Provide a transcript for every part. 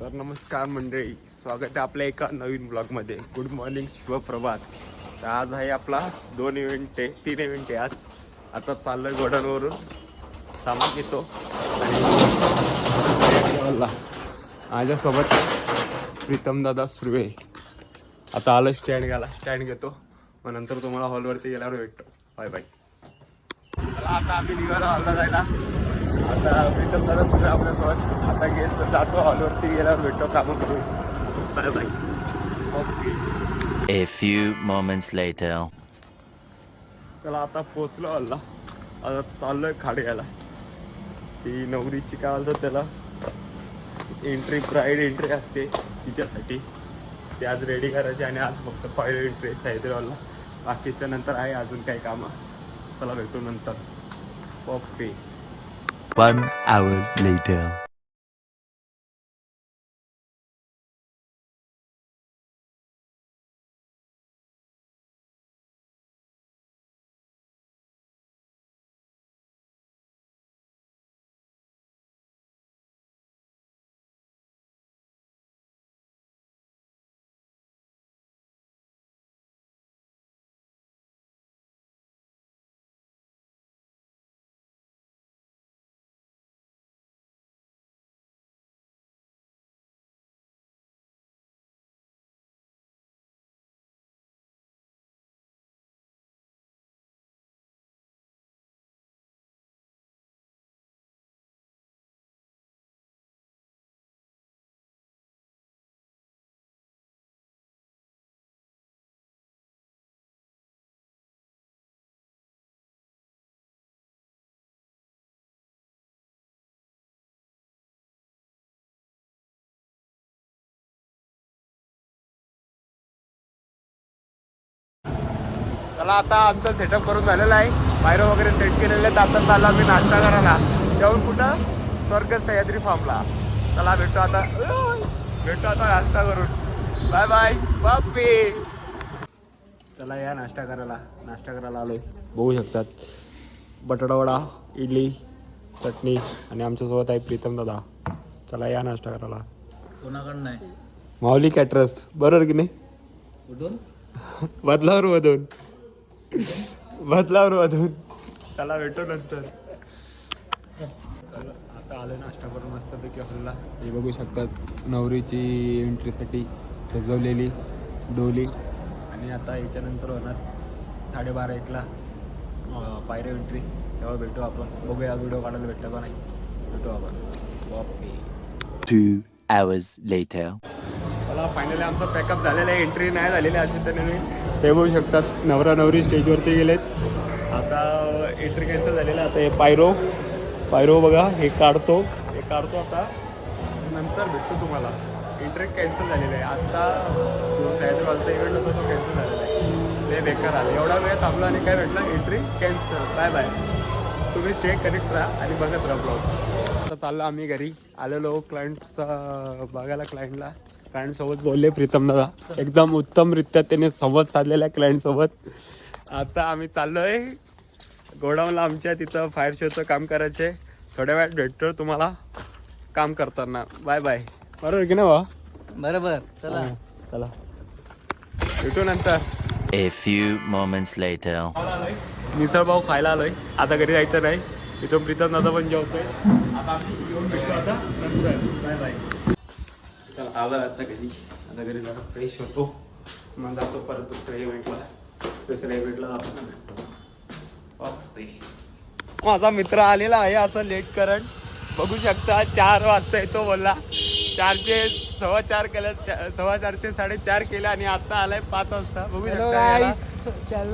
तर नमस्कार मंडळी स्वागत आहे आपल्या एका नवीन ब्लॉगमध्ये गुड मॉर्निंग शुभप्रभात. तर आज आहे आपला दोन इव्हेंट आहे तीन इव्हेंट आहे आज. आता चाललं गोडांवरून सामान घेतो. आणि माझ्यासोबत प्रीतमदादा सुर्वे. आता आलं स्टँड घ्यायला. स्टँड घेतो. मग नंतर तुम्हाला हॉलवरती गेल्यावर भेटतो. बाय बाय आता आम्ही निघालो हॉलला जायला. आता दादा सुद्धा आपल्यासोबत आता घेत जातो हॉलवरती गेल्यावर भेटतो कामं करू bye bye okay A few moments later. त्याला आता पोचलो हल्ला. आता चाललोय खाड घ्यायला ती नवरीची काय म्हणतात त्याला? एंट्री ब्राईड एंट्री असते तिच्यासाठी. ती आज रेडी करायची आणि आज फक्त पहिलं एंट्री आहे हैदराबादला बाकीचं नंतर आहे अजून काही कामं. चला भेटू नंतर. Okay One hour later. चला आता आमचा सेटअप करून झालेला आहे. बाहेर वगैरे सेट केलेले आहेत. आता चालला आम्ही नाश्ता करायला. जाऊन कुठं? स्वर्ग सह्याद्री फार्मला चला भेटतो आता. भेटतो आता नाश्ता करून. बाय बाय बापे चला या नाश्ता करायला. नाश्ता करायला आलोय. बघू शकतात. बटाटा वडा इडली चटणी आणि आमच्यासोबत आहे प्रीतम दादा. चला या नाश्ता करायला. कोणाकडं नाही. माऊली कॅटरस. बरोबर की नाही? कुठून? बदलावर मधून. बदलावर मधून चला भेटू नंतर. चला, आता आलं नाश्ता करून मस्तपैकी हॉलला. हे बघू शकतात नवरीची एंट्रीसाठी सजवलेली डोली. आणि आता याच्यानंतर होणार साडेबारा एकला पायऱ्या एंट्री तेव्हा भेटू आपण. बघूया व्हिडिओ काढायला भेटला का नाही. भेटू आपण. hours later. मला फायनली आमचा पॅकअप झालेला आहे. एंट्री नाही झालेली अशी तऱ्हेने ते बघू शकतात नवरा नवरी स्टेजवरती गेलेत. आता एंट्री कॅन्सल झालेलं आता हे पायरो. पायरो बघा हे काढतो. हे काढतो आता. नंतर भेटतो तुम्हाला. एंट्री कॅन्सल झालेलं आहे. आता हैदराबादचा इव्हेंट होता तो कॅन्सल झालेला आहे. ते बेकार आलं. एवढा वेळ थांबला आणि काय भेटलं? एंट्री कॅन्सल बाय बाय तुम्ही स्टे कनेक्ट राहा आणि बघत राहा ब्लॉग आता चाललो आम्ही घरी. आलेलो क्लायंटचा बघायला क्लायंटला क्लायंट सोबत बोलले प्रीतम दादा. एकदम उत्तमरित्या त्याने संवाद साधलेला आहे क्लायंट सोबत. आता आम्ही चाललोय गोडाऊनला आमच्या तिथं फायर शोचं काम करायचे. थोड्या वेळात भेटतो तुम्हाला काम करताना. बाय बाय बरोबर की ना बा बरोबर. चला. चला. भेटू नंतर. A few moments later. Misal pav खायला आलोय. आता घरी जायचं नाही. इथून प्रीतम दादा पण जेवतोय. आता आम्ही येऊन भेटतो आता. नंतर. बाय बाय आला आता घरी. आता घरी जरा फ्रेश होतो. मग जातो परत दुसऱ्या इव्हेंटला दुसऱ्या इव्हेंटला ना भेटतो. माझा मित्र आलेला आहे असं लेट करंट बघू शकता चार वाजता येतो बोलला. चारचे सव्वा चार केलं चा- सव्वा चारचे साडेचार केलं आणि आता आलाय पाच वाजता. बघू शकता.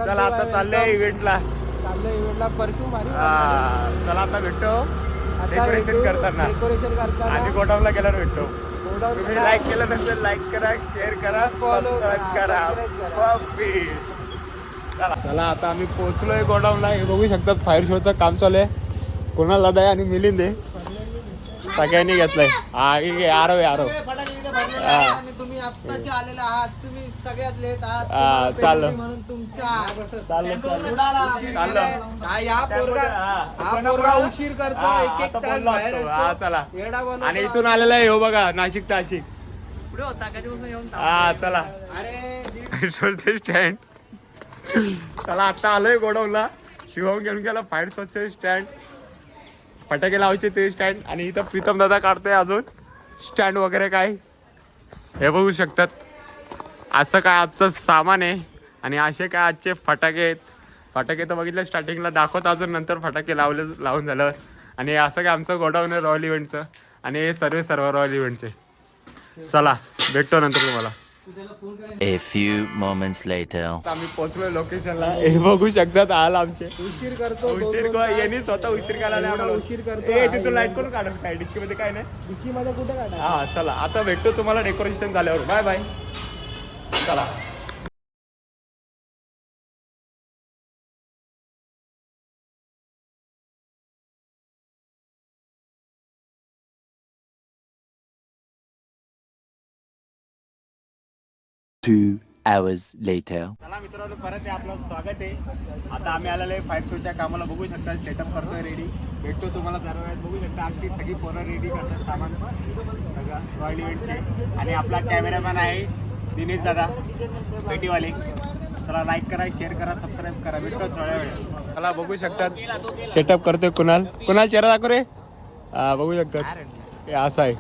चला आता चाललंय इव्हेंटला चाललंय इव्हेंटला परफ्यूम हा, चला आता भेटतो. डेकोरेशन करताना. डेकोरेशन करताना. आणि गोडाऊनला गेल्यावर भेटतो. तुम्ही लाईक केलं नसेल लाईक करा शेअर करा सबस्क्राईब करा. बापरे. चला. चला आता आम्ही पोहोचलोय गोडाऊनला. हे बघू शकतात फायर शोचं काम चालू आहे. कोणाला आहे आणि मिलिंद आहे. सगळ्यांनी घेतलंय. हा हे आरव आहे, आरव. हा. आत्ताशी आलेला आहात तुम्ही सगळ्यात लेट आहात हा, तुम्हाला चालेल. penalty म्हणून तुमच्या चाललं. चाललं उडाला. चाललं. हा या पोरगा हा, उशीर करतो हा, एक एक आता तास बोललो बाहेर असतो. असतो. हा चला. येडा बनवतो. आणि इथून आलेला आहे हो बघा नाशिकचा आशिक. हा चला. अरे पेट्रोलचे स्टँड चला आता आलोय गोडाऊनला. शिवम घेऊन गेला फायर शॉटचे स्टँड फटाके लावायचे ते स्टँड आणि इथं प्रीतम दादा काढतोय अजून. स्टँड वगैरे काय? हे बघू शकतात. असं काय आजचं सामान आहे आणि असे काय आजचे फटाके आहेत. फटाके तर बघितलं स्टार्टिंगला दाखवत अजून नंतर फटाके लावले लावून झालं आणि असं काय आमचं गोडाऊन आहे रॉयल इव्हेंटचं आणि हे सर्व सर्व रॉयल इव्हेंटचे चला भेटतो नंतर तुम्हाला. A few moments later. आम्ही पोहोचलोय लोकेशनला हे बघू शकतात आल आमचे. उशीर करतो उशीर को- यांनी स्वतः उशीर करायला एवढा आम्हाला. उशीर करतो ए तिथून लाइट करून काढत काय डिक्की मध्ये काय नाही? डिक्की मध्ये कुठे काढा हा चला. आता भेटतो तुम्हाला डेकोरेशन झाल्यावर. बाय बाय चला. Two hours later. चला मित्रांनो परत आपलं स्वागत आहे. आता आम्ही आलेलो आहे फाईव्ह शोच्या कामाला. बघू शकता सेटअप करतोय रेडी भेटतो तुम्हाला जरा वेळात बघू शकता अगदी सगळी पोरं रेडी करतात सामान सगळं रॉयल इव्हेंटचे आणि आपला कॅमेरामॅन आहे दिनेश दादा पेटीवाले चला लाईक करा शेअर करा सबस्क्राईब करा. भेटतो थोड्या वेळ चला बघू शकतात सेटअप करतोय कुणाल. कुणाल चेहरा दाखव रे. हा बघू शकतात हे असं आहे.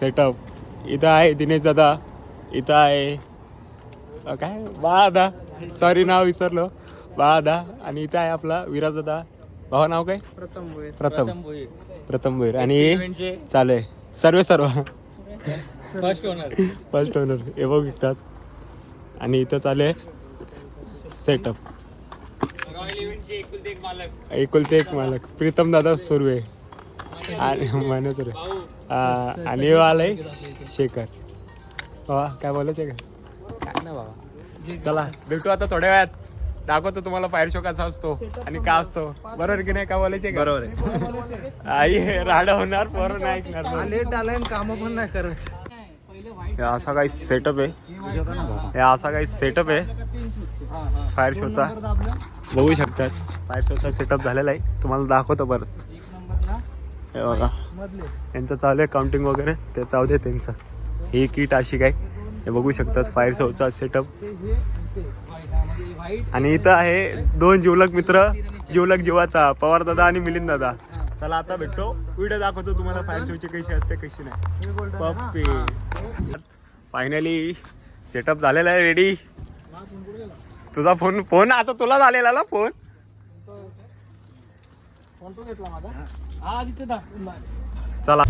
सेटअप इथं आहे दिनेश दादा. इथं आहे काय बाळादा सॉरी नाव विसरलो. बाळादा आणि इथं आहे आपला विराजदा. भावा नाव काय? प्रथम. प्रथम. भोईर. प्रथम भैर आणि इव्हेंटचे चालू आहे सर्व सर्व. फर्स्ट ओनर फर्स्ट ओनर हे बघू शकतात आणि इथं चालू आहे सेटअप एकुलते एक मालक. प्रीतम दादा सुर्वे. आणि भाऊ. आ, आणि आलंय शेखर. वा काय बोलायचं का चला भेटू आता थोड्या वेळात. दाखवतो तुम्हाला फायर शो कसा असतो आणि का असतो. बरोबर की नाही का बोलायचे बरोबर आहे. आई राडा होणार पोरं नाही ऐकणार. लेट आलाय काम पण नाही करत. असा काही सेटअप आहे. असा काही सेटअप आहे. फायर शोचा बघू शकतात. फायर शोचा सेटअप झालेला आहे. तुम्हाला दाखवतो परत. हे बघा. त्यांचं चालू आहे काउंटिंग वगैरे. ते चालू दे त्यांचं. ही किट अशी काय? हे बघू शकतात फायर शोचा सेटअप आणि इथं आहे दोन जिवलक मित्र जिवलक जीवाचा पवार दादा आणि मिलिंद दादा. चला आता भेटतो. व्हिडिओ दाखवतो तुम्हाला फायर शोची कशी असते कशी नाही. पप्पी. फायनली सेटअप झालेला आहे रेडी तुझा फोन फोन आता तुला झालेला ना फोन चला.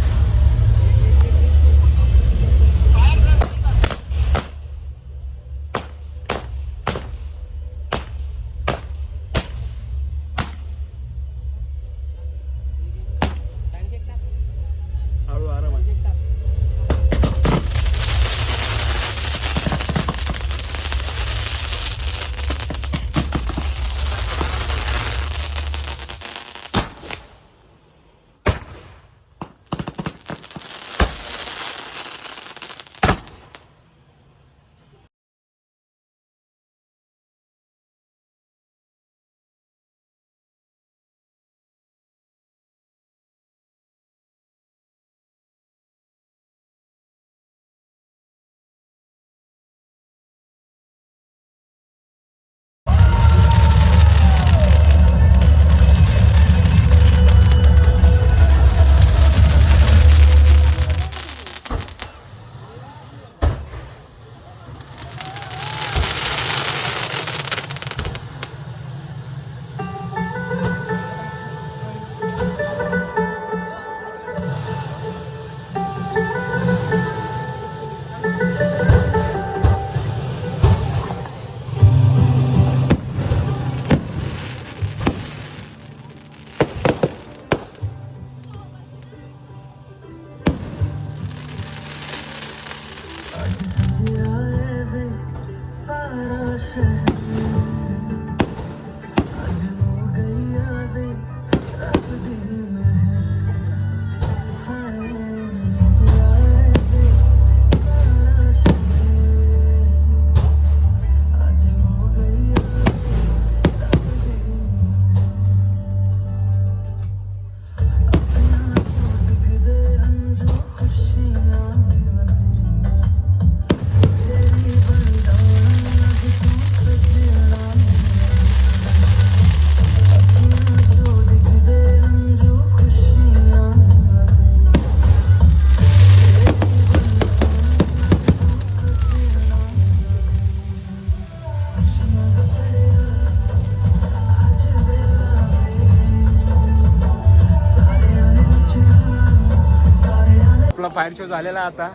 शो झालेला आहे आता.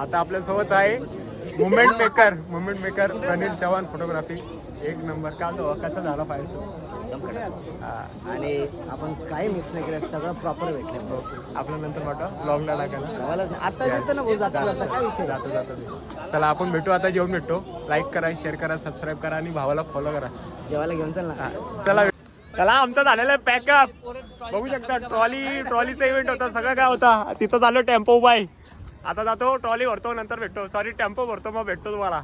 आता आपल्यासोबत आहे movement maker movement maker Anil Chavan photography एक नंबर का तो? कसा झाला शो आणि आपण काही मिस नाही केलं सगळं प्रॉपर भेटलं. आपल्या नंतर वाटतं ब्लॉगला टाकायला आता ना भाऊ जाता जाता. काय विषय? जातो जातो ते. चला आपण भेटू आता जेवण भेटतो लाईक करा शेअर करा सबस्क्राईब करा आणि भावाला फॉलो करा. जेवायला घेऊन चल ना. चला चला आमचं झालेलं पॅकअप बघू शकता ट्रॉली ट्रॉलीचा इव्हेंट होता सगळं काय होता. तिथं झालं टेम्पो बाय आता जातो ट्रॉली भरतो नंतर भेटतो. सॉरी टेम्पो भरतो मग भेटतो तुम्हाला.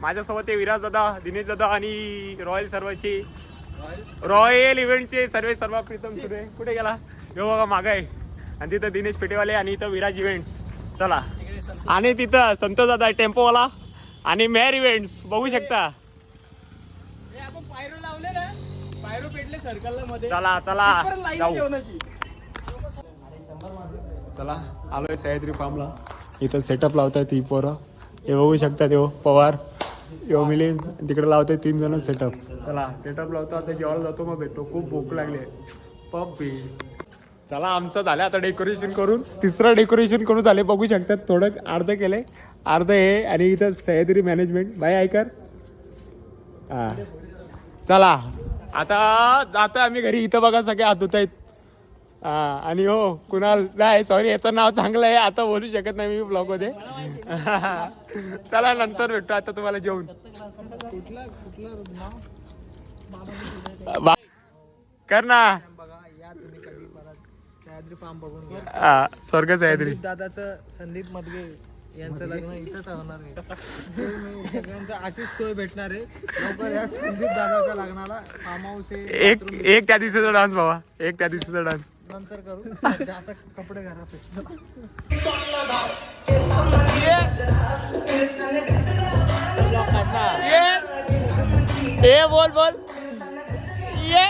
माझ्यासोबत विराज दादा दिनेश दादा आणि रॉयल सर्वची. रॉयल इव्हेंटचे सर्वे सर्व प्रीतम सुरे कुठे गेला? हो बघा मागं आहे. आणि तिथं दिनेश पेटेवाले आणि इथं विराज इव्हेंट्स चला. आणि तिथं संतोष दादा टेम्पोवाला आणि मेहर इव्हेंट्स बघू शकता. चला चला. जाऊ. चला. आलोय सह्याद्री फार्मला इथं सेटअप लावताय ती पोरं. हे बघू शकतात यो पवार. यो मिलीन तिकडे लावते तीन जण सेटअप चला सेटअप लावतो आता जेवायला जातो मग भेटतो. खूप भूक लागली पप्पी. चला आमचं झालं आता डेकोरेशन करून. तिसरं डेकोरेशन करून झाले बघू शकतात. थोडं अर्ध केले अर्ध हे आणि इथं सह्याद्री मॅनेजमेंट बाय ऐकर हा. चला. आता जातो आम्ही घरी. इथं बघा सगळे हात होत आहेत हा आणि हो कुणाल नाही सॉरी याचं नाव चांगलं आहे आता बोलू शकत नाही मी ब्लॉगमध्ये चला नंतर भेटतो आता तुम्हाला जेवण कर ना. हा, स्वर्ग सह्याद्री. दादाचं संदीप मदगे. यांचं लग्न इथंच होणार आहे. सगळ्यांचं अशीच सोय भेटणार आहे. लवकर या संदीप दादाच्या लग्नाला फार्म एक एक त्या दिवसाचा डान्स बाबा. एक त्या दिवसाचा डान्स नंतर करू. सध्या आता कपडे घरात ये. बोल बोल. ये.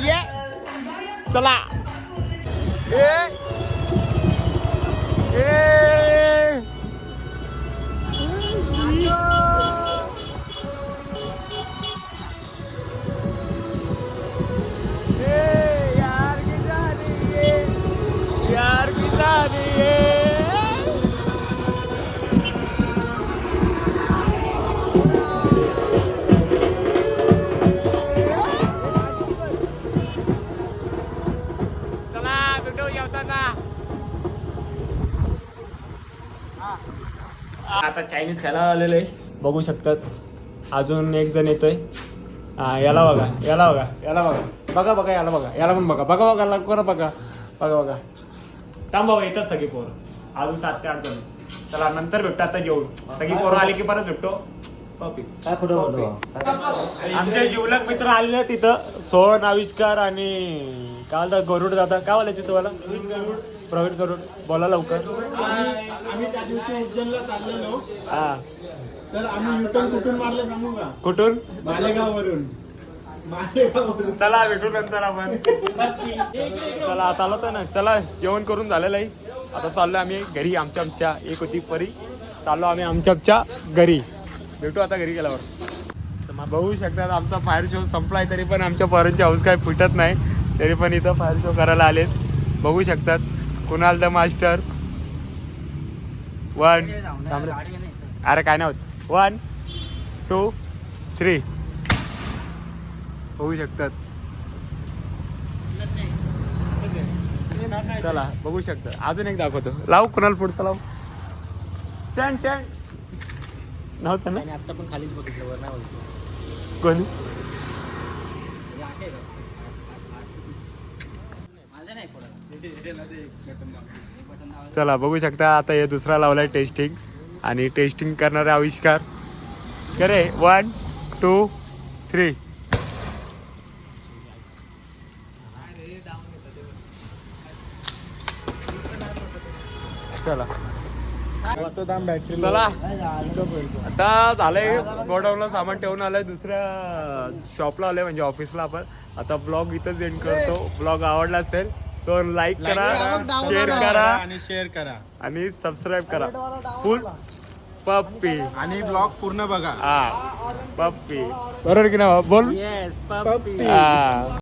ये. चला. ए ए ए, यार की जानी ये यार की जानी ये चला चायनीज खायला आलेलो आहे. बघू शकतात. अजून एक जण येतोय. हा याला बघा याला बघा याला बघा. बघा बघा याला बघा. याला पण बघा. बघा बघा लवकर बघा. बघा बघा. थांब बाबा येतात सगळी पोरं. अजून सात ते आठ जण. चला नंतर भेटतो आता जेवून सगळी पोरं आली की परत भेटतो. आमचे जिवलक मित्र आलेले आहेत तिथं सोहन आविष्कार आणि काय म्हणतात गरुड जाता काय बोलायचे तुम्हाला? प्रवीण गरुड बोला लवकर. आम्ही त्या दिवशी उज्जैनला चाललेलो. हा. तर आम्ही युटर्न कुठून मारलं सांगू का? कुठून? मालेगाववरून. मालेगाववरून. चला भेटू नंतर आपण. चला चालवतो ना. चला जेवण करून झालेलं आहे आता चाललो आम्ही घरी आमच्या आमच्या एक होती परी. चाललो आम्ही आमच्या आमच्या घरी. भेटू आता घरी गेल्यावर. बघू शकतात आमचा फायर शो संपलाय तरी पण आमच्या पोरांची हाऊस काय फुटत नाही. तरी पण इथं फायर शो करायला आलेत. बघू शकतात. Kunal the master? वन अरे काय नाही होत. वन टू थ्री होऊ शकतात. चला बघू शकता. अजून एक दाखवतो. लाव कुणाल पुढचा लाव. टॅन टॅन नव्हतं ना? आता पण खालीच बघितलं वर नाही बघितलं. कोणी? चला बघू शकता आता हे दुसरा लावलाय टेस्टिंग आणि टेस्टिंग करणारे आविष्कार. करे वन टू थ्री चला. चला. आता झालंय गोडाऊनला सामान ठेवून आलंय दुसऱ्या शॉपला आलंय म्हणजे ऑफिसला आपण. आता ब्लॉग इथंच एंड करतो. ब्लॉग आवडला असेल सो लाईक करा शेअर करा. आणि शेअर करा. आणि सबस्क्राईब करा. फुल पप्पी आणि ब्लॉग पूर्ण बघा. हा पप्पी बरोबर की ना बोल. येस हा.